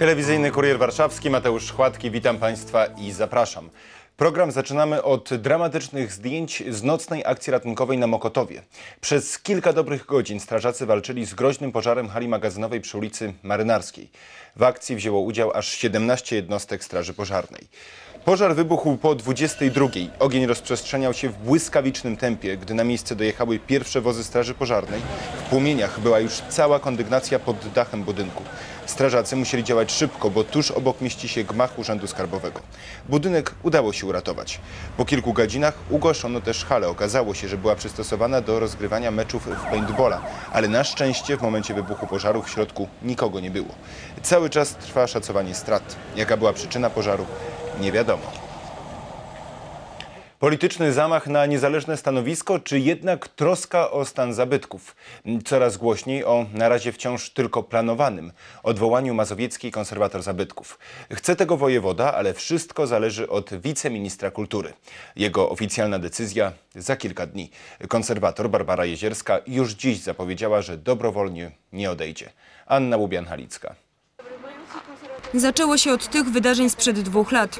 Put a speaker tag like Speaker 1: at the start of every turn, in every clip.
Speaker 1: Telewizyjny Kurier Warszawski, Mateusz Chładki, witam Państwa i zapraszam. Program zaczynamy od dramatycznych zdjęć z nocnej akcji ratunkowej na Mokotowie. Przez kilka dobrych godzin strażacy walczyli z groźnym pożarem hali magazynowej przy ulicy Marynarskiej. W akcji wzięło udział aż 17 jednostek straży pożarnej. Pożar wybuchł po 22. Ogień rozprzestrzeniał się w błyskawicznym tempie. Gdy na miejsce dojechały pierwsze wozy straży pożarnej, w płomieniach była już cała kondygnacja pod dachem budynku. Strażacy musieli działać szybko, bo tuż obok mieści się gmach Urzędu Skarbowego. Budynek udało się uratować. Po kilku godzinach ugłoszono też halę. Okazało się, że była przystosowana do rozgrywania meczów w paintballa, ale na szczęście w momencie wybuchu pożaru w środku nikogo nie było. Cały czas trwa szacowanie strat. Jaka była przyczyna pożaru? Nie wiadomo. Polityczny zamach na niezależne stanowisko, czy jednak troska o stan zabytków? Coraz głośniej o na razie wciąż tylko planowanym odwołaniu mazowieckiej konserwator zabytków. Chce tego wojewoda, ale wszystko zależy od wiceministra kultury. Jego oficjalna decyzja za kilka dni. Konserwator Barbara Jezierska już dziś zapowiedziała, że dobrowolnie nie odejdzie. Anna Łubian-Halicka.
Speaker 2: Zaczęło się od tych wydarzeń sprzed dwóch lat.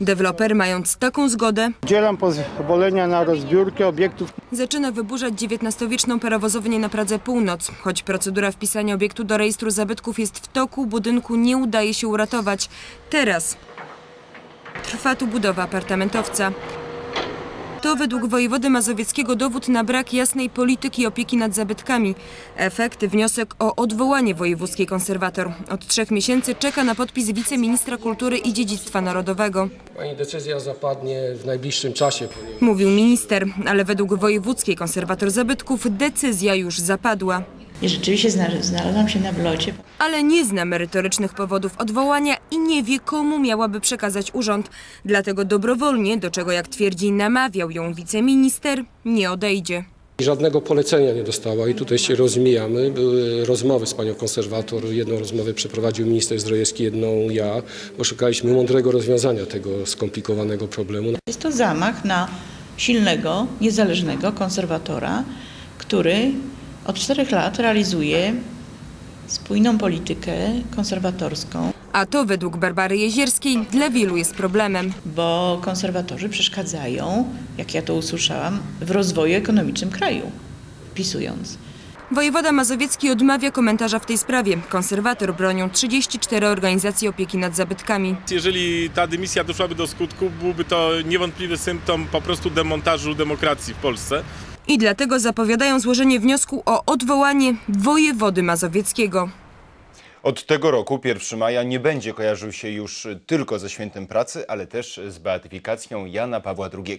Speaker 2: Deweloper, mając taką zgodę,
Speaker 3: Udzielam pozwolenia na rozbiórkę obiektów
Speaker 2: zaczyna wyburzać XIX-wieczną parowozownię na Pradze Północ. Choć procedura wpisania obiektu do rejestru zabytków jest w toku, budynku nie udaje się uratować. Teraz trwa tu budowa apartamentowca. To według wojewody mazowieckiego dowód na brak jasnej polityki opieki nad zabytkami. Efekt wniosek o odwołanie wojewódzkiej konserwator. Od trzech miesięcy czeka na podpis wiceministra kultury i dziedzictwa narodowego.
Speaker 4: Pani decyzja zapadnie w najbliższym czasie,
Speaker 2: Mówił minister, ale według wojewódzkiej konserwator zabytków decyzja już zapadła.
Speaker 5: I rzeczywiście zna- znalazłam się na wlocie.
Speaker 2: Ale nie zna merytorycznych powodów odwołania i nie wie, komu miałaby przekazać urząd. Dlatego dobrowolnie, do czego jak twierdzi namawiał ją wiceminister, nie odejdzie.
Speaker 4: żadnego polecenia nie dostała i tutaj się rozmijamy. Były rozmowy z panią konserwator. Jedną rozmowę przeprowadził minister Zdrojewski, jedną ja, bo szukaliśmy mądrego rozwiązania tego skomplikowanego problemu.
Speaker 5: Jest to zamach na silnego, niezależnego konserwatora, który od czterech lat realizuje spójną politykę konserwatorską,
Speaker 2: A to według Barbary Jezierskiej dla wielu jest problemem.
Speaker 5: bo konserwatorzy przeszkadzają, jak ja to usłyszałam, w rozwoju ekonomicznym kraju, wpisując.
Speaker 2: Wojewoda Mazowiecki odmawia komentarza w tej sprawie. Konserwator bronią 34 organizacje opieki nad zabytkami.
Speaker 6: Jeżeli ta dymisja doszłaby do skutku, byłby to niewątpliwy symptom po prostu demontażu demokracji w Polsce.
Speaker 2: I dlatego zapowiadają złożenie wniosku o odwołanie wojewody mazowieckiego.
Speaker 1: Od tego roku 1 maja nie będzie kojarzył się już tylko ze świętem pracy, ale też z beatyfikacją Jana Pawła II.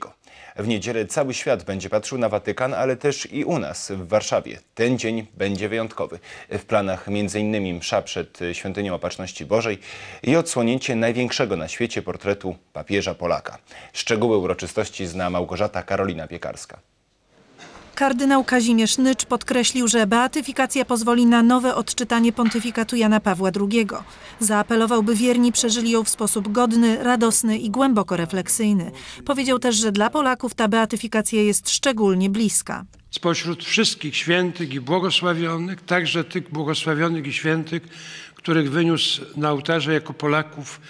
Speaker 1: W niedzielę cały świat będzie patrzył na Watykan, ale też i u nas w Warszawie. Ten dzień będzie wyjątkowy. W planach m.in. msza przed Świątynią Opatrzności Bożej i odsłonięcie największego na świecie portretu papieża Polaka. Szczegóły uroczystości zna Małgorzata Karolina Piekarska.
Speaker 7: Kardynał Kazimierz Nycz podkreślił, że beatyfikacja pozwoli na nowe odczytanie pontyfikatu Jana Pawła II. Zaapelował, by wierni przeżyli ją w sposób godny, radosny i głęboko refleksyjny. Powiedział też, że dla Polaków ta beatyfikacja jest szczególnie bliska.
Speaker 8: spośród wszystkich świętych i błogosławionych, także tych błogosławionych i świętych, których wyniósł na ołtarze jako Polaków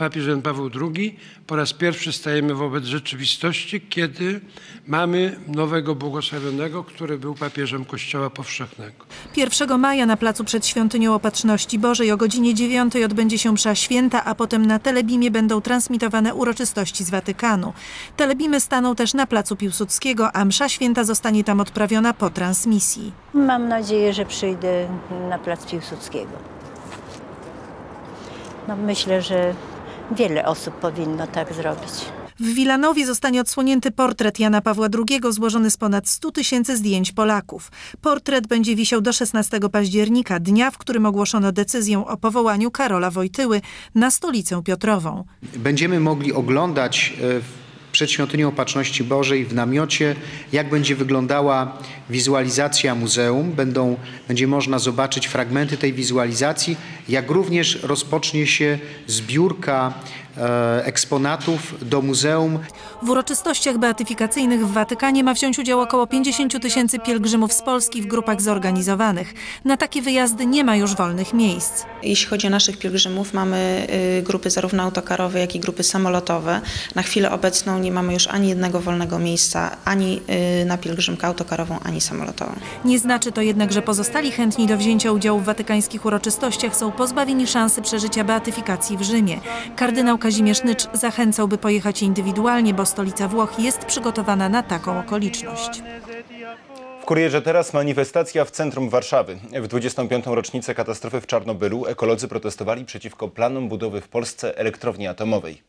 Speaker 8: papież Jan Paweł II, po raz pierwszy stajemy wobec rzeczywistości, kiedy mamy nowego błogosławionego, który był papieżem Kościoła Powszechnego.
Speaker 7: 1 maja na placu przed Świątynią Opatrzności Bożej o godzinie 9 odbędzie się msza święta, a potem na Telebimie będą transmitowane uroczystości z Watykanu. Telebimy staną też na placu Piłsudskiego, a msza święta zostanie tam odprawiona po transmisji.
Speaker 9: Mam nadzieję, że przyjdę na plac Piłsudskiego. No, myślę, że wiele osób powinno tak zrobić.
Speaker 7: W Wilanowie zostanie odsłonięty portret Jana Pawła II złożony z ponad 100 tysięcy zdjęć Polaków. Portret będzie wisiał do 16 października, dnia, w którym ogłoszono decyzję o powołaniu Karola Wojtyły na stolicę Piotrową.
Speaker 10: Będziemy mogli oglądać e, przed Świątynią Opatrzności Bożej w namiocie, jak będzie wyglądała wizualizacja muzeum. Będą, będzie można zobaczyć fragmenty tej wizualizacji, jak również rozpocznie się zbiórka e, eksponatów do muzeum.
Speaker 7: W uroczystościach beatyfikacyjnych w Watykanie ma wziąć udział około 50 tysięcy pielgrzymów z Polski w grupach zorganizowanych. Na takie wyjazdy nie ma już wolnych miejsc.
Speaker 11: Jeśli chodzi o naszych pielgrzymów, mamy y, grupy zarówno autokarowe, jak i grupy samolotowe. Na chwilę obecną nie mamy już ani jednego wolnego miejsca, ani y, na pielgrzymkę autokarową, ani samolotową.
Speaker 7: Nie znaczy to jednak, że pozostali chętni do wzięcia udziału w watykańskich uroczystościach są pozbawieni szansy przeżycia beatyfikacji w Rzymie. Kardynał Kazimierz Nycz zachęcał, by pojechać indywidualnie, bo stolica Włoch jest przygotowana na taką okoliczność.
Speaker 1: W Kurierze teraz manifestacja w centrum Warszawy. W 25. rocznicę katastrofy w Czarnobylu ekolodzy protestowali przeciwko planom budowy w Polsce elektrowni atomowej.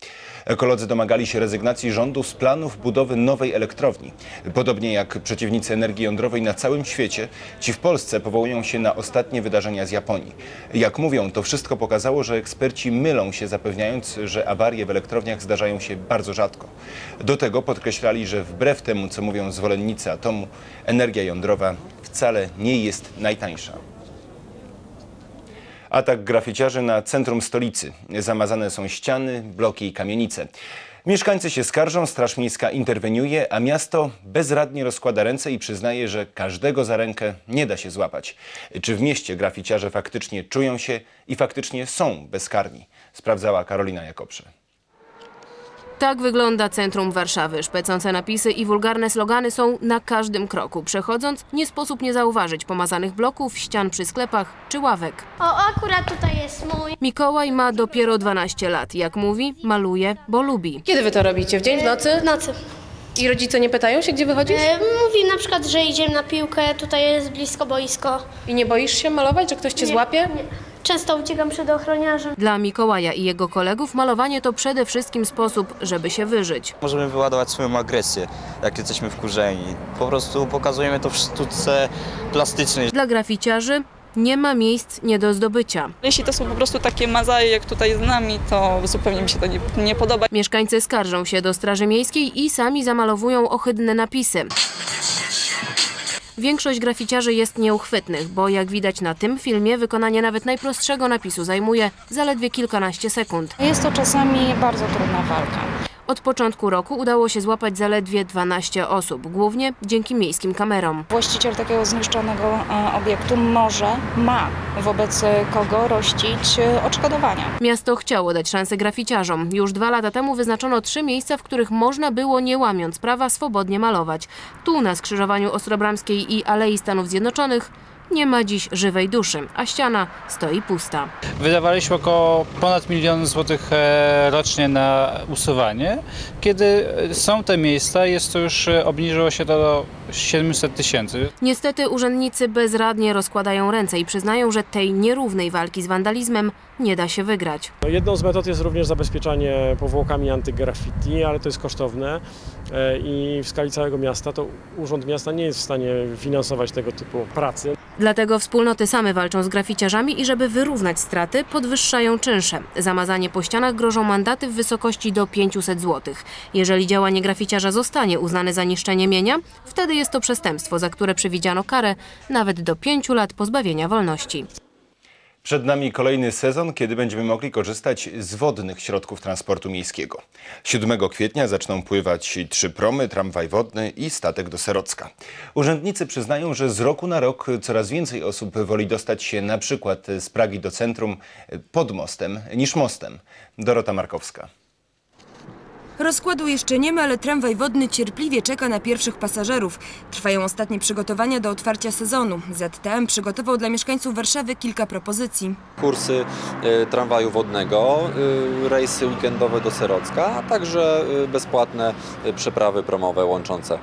Speaker 1: Ekolodzy domagali się rezygnacji rządu z planów budowy nowej elektrowni. Podobnie jak przeciwnicy energii jądrowej na całym świecie, ci w Polsce powołują się na ostatnie wydarzenia z Japonii. Jak mówią, to wszystko pokazało, że eksperci mylą się zapewniając, że awarie w elektrowniach zdarzają się bardzo rzadko. Do tego podkreślali, że wbrew temu, co mówią zwolennicy atomu, energia jądrowa wcale nie jest najtańsza. Atak graficiarzy na centrum stolicy. Zamazane są ściany, bloki i kamienice. Mieszkańcy się skarżą, Straż Miejska interweniuje, a miasto bezradnie rozkłada ręce i przyznaje, że każdego za rękę nie da się złapać. Czy w mieście graficiarze faktycznie czują się i faktycznie są bezkarni? Sprawdzała Karolina Jakobrze.
Speaker 12: Tak wygląda centrum Warszawy. Szpecące napisy i wulgarne slogany są na każdym kroku. Przechodząc, nie sposób nie zauważyć pomazanych bloków, ścian przy sklepach czy ławek.
Speaker 13: O, akurat tutaj jest mój.
Speaker 12: Mikołaj ma dopiero 12 lat. Jak mówi, maluje, bo lubi.
Speaker 14: Kiedy wy to robicie? W dzień, w nocy?
Speaker 13: W nocy.
Speaker 14: I rodzice nie pytają się, gdzie wychodzisz?
Speaker 13: E, mówi na przykład, że idziemy na piłkę, tutaj jest blisko boisko.
Speaker 14: I nie boisz się malować, że ktoś cię
Speaker 13: Nie,
Speaker 14: złapie?
Speaker 13: Nie. Często uciekam przed ochroniarzem.
Speaker 12: Dla Mikołaja i jego kolegów malowanie to przede wszystkim sposób, żeby się wyżyć.
Speaker 15: Możemy wyładować swoją agresję, jak jesteśmy wkurzeni. Po prostu pokazujemy to w sztuce plastycznej.
Speaker 12: Dla graficiarzy nie ma miejsc nie do zdobycia.
Speaker 16: Jeśli to są po prostu takie mazaje, jak tutaj z nami, to zupełnie mi się to nie, nie podoba.
Speaker 12: Mieszkańcy skarżą się do Straży Miejskiej i sami zamalowują ohydne napisy. Większość graficiarzy jest nieuchwytnych, bo jak widać na tym filmie, wykonanie nawet najprostszego napisu zajmuje zaledwie kilkanaście sekund.
Speaker 17: Jest to czasami bardzo trudna walka.
Speaker 12: Od początku roku udało się złapać zaledwie 12 osób, głównie dzięki miejskim kamerom.
Speaker 17: Właściciel takiego zniszczonego e, obiektu może, ma wobec kogo rościć e, odszkodowania.
Speaker 12: Miasto chciało dać szansę graficiarzom. Już dwa lata temu wyznaczono trzy miejsca, w których można było, nie łamiąc prawa, swobodnie malować. Tu, na skrzyżowaniu Ostrobramskiej i Alei Stanów Zjednoczonych, nie ma dziś żywej duszy, a ściana stoi pusta.
Speaker 18: Wydawaliśmy około ponad milion złotych e, rocznie na usuwanie. Kiedy są te miejsca, jest to już e, obniżyło się to do 700 tysięcy.
Speaker 12: Niestety urzędnicy bezradnie rozkładają ręce i przyznają, że tej nierównej walki z wandalizmem nie da się wygrać.
Speaker 19: No, jedną z metod jest również zabezpieczanie powłokami antygraffiti, ale to jest kosztowne e, i w skali całego miasta to Urząd Miasta nie jest w stanie finansować tego typu pracy.
Speaker 12: Dlatego wspólnoty same walczą z graficiarzami i żeby wyrównać straty, podwyższają czynsze. Zamazanie po ścianach grożą mandaty w wysokości do 500 zł. Jeżeli działanie graficiarza zostanie uznane za niszczenie mienia, wtedy jest to przestępstwo, za które przewidziano karę nawet do 5 lat pozbawienia wolności.
Speaker 1: Przed nami kolejny sezon, kiedy będziemy mogli korzystać z wodnych środków transportu miejskiego. 7 kwietnia zaczną pływać trzy promy, tramwaj wodny i statek do Serocka. Urzędnicy przyznają, że z roku na rok coraz więcej osób woli dostać się na przykład z Pragi do centrum pod mostem niż mostem. Dorota Markowska.
Speaker 2: Rozkładu jeszcze nie ma, ale tramwaj wodny cierpliwie czeka na pierwszych pasażerów. Trwają ostatnie przygotowania do otwarcia sezonu. ZTM przygotował dla mieszkańców Warszawy kilka propozycji.
Speaker 20: Kursy y, tramwaju wodnego, y, rejsy weekendowe do Serocka, a także y, bezpłatne przeprawy promowe łączące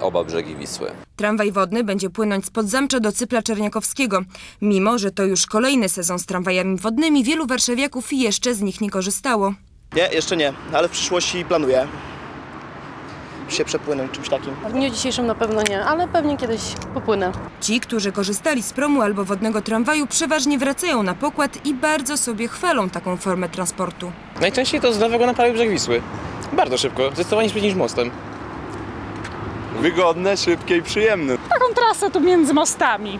Speaker 20: oba brzegi Wisły.
Speaker 2: Tramwaj wodny będzie płynąć spod Zamcza do Cypla Czerniakowskiego. Mimo, że to już kolejny sezon z tramwajami wodnymi, wielu warszawiaków jeszcze z nich nie korzystało.
Speaker 21: Nie, jeszcze nie, ale w przyszłości planuję się przepłynąć czymś takim.
Speaker 22: W dniu dzisiejszym na pewno nie, ale pewnie kiedyś popłynę.
Speaker 2: Ci, którzy korzystali z promu albo wodnego tramwaju, przeważnie wracają na pokład i bardzo sobie chwalą taką formę transportu.
Speaker 23: Najczęściej to z lewego na prawy brzeg Wisły. Bardzo szybko, zdecydowanie szybciej niż mostem.
Speaker 24: Wygodne, szybkie i przyjemne.
Speaker 25: Taką trasę tu między mostami.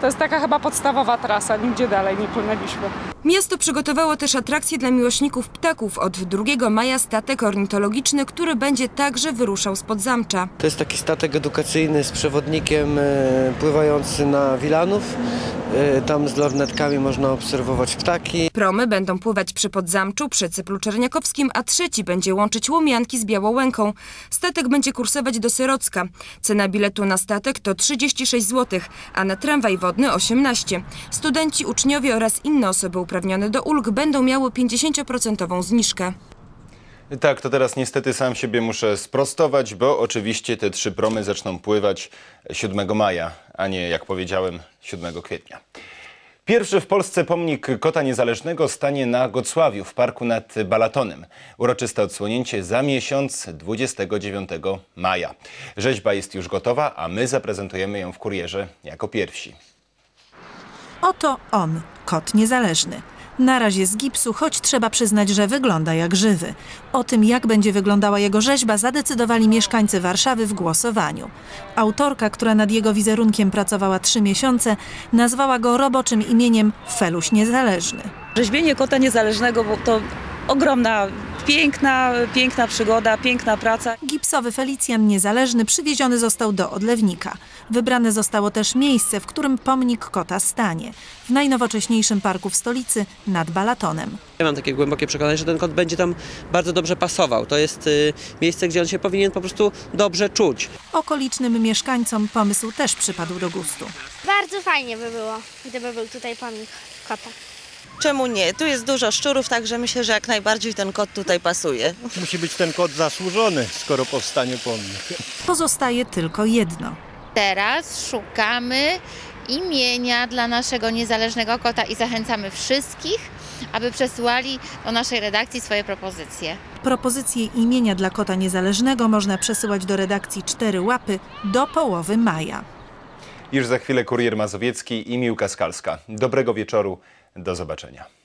Speaker 25: To jest taka chyba podstawowa trasa, nigdzie dalej nie płynęliśmy.
Speaker 2: Miasto przygotowało też atrakcje dla miłośników ptaków. Od 2 maja statek ornitologiczny, który będzie także wyruszał spod zamcza.
Speaker 26: To jest taki statek edukacyjny z przewodnikiem e, pływający na Wilanów. E, Tam z lornetkami można obserwować ptaki.
Speaker 2: Promy będą pływać przy Podzamczu, przy Cyplu Czerniakowskim, a trzeci będzie łączyć Łomianki z Białołęką. Statek będzie kursować do Syrocka. Cena biletu na statek to 36 zł, a na tramwaj wodny 18. Studenci, uczniowie oraz inne osoby uprawnione do ulg będą miały 50% zniżkę.
Speaker 1: Tak, to teraz niestety sam siebie muszę sprostować, bo oczywiście te trzy promy zaczną pływać 7 maja, a nie jak powiedziałem 7 kwietnia. Pierwszy w Polsce pomnik Kota Niezależnego stanie na Gocławiu w parku nad Balatonem. Uroczyste odsłonięcie za miesiąc 29 maja. Rzeźba jest już gotowa, a my zaprezentujemy ją w kurierze jako pierwsi.
Speaker 7: Oto on, kot niezależny. Na razie z gipsu, choć trzeba przyznać, że wygląda jak żywy. O tym, jak będzie wyglądała jego rzeźba, zadecydowali mieszkańcy Warszawy w głosowaniu. Autorka, która nad jego wizerunkiem pracowała trzy miesiące, nazwała go roboczym imieniem Feluś Niezależny.
Speaker 27: Rzeźbienie kota niezależnego to ogromna, piękna, piękna przygoda, piękna praca.
Speaker 7: Gipsowy Felicjan Niezależny przywieziony został do odlewnika. Wybrane zostało też miejsce, w którym pomnik kota stanie. W najnowocześniejszym parku w stolicy nad Balatonem.
Speaker 28: Ja mam takie głębokie przekonanie, że ten kot będzie tam bardzo dobrze pasował. To jest y, miejsce, gdzie on się powinien po prostu dobrze czuć.
Speaker 7: Okolicznym mieszkańcom pomysł też przypadł do gustu.
Speaker 13: Bardzo fajnie by było, gdyby był tutaj pomnik kota.
Speaker 24: Czemu nie? Tu jest dużo szczurów, także myślę, że jak najbardziej ten kot tutaj pasuje.
Speaker 25: Musi być ten kot zasłużony, skoro powstanie pomnik.
Speaker 7: Pozostaje tylko jedno.
Speaker 29: Teraz szukamy imienia dla naszego niezależnego kota i zachęcamy wszystkich, aby przesyłali do naszej redakcji swoje propozycje.
Speaker 7: Propozycje imienia dla kota niezależnego można przesyłać do redakcji 4 łapy do połowy maja.
Speaker 1: Już za chwilę kurier mazowiecki i Miłka Skalska. Dobrego wieczoru, do zobaczenia.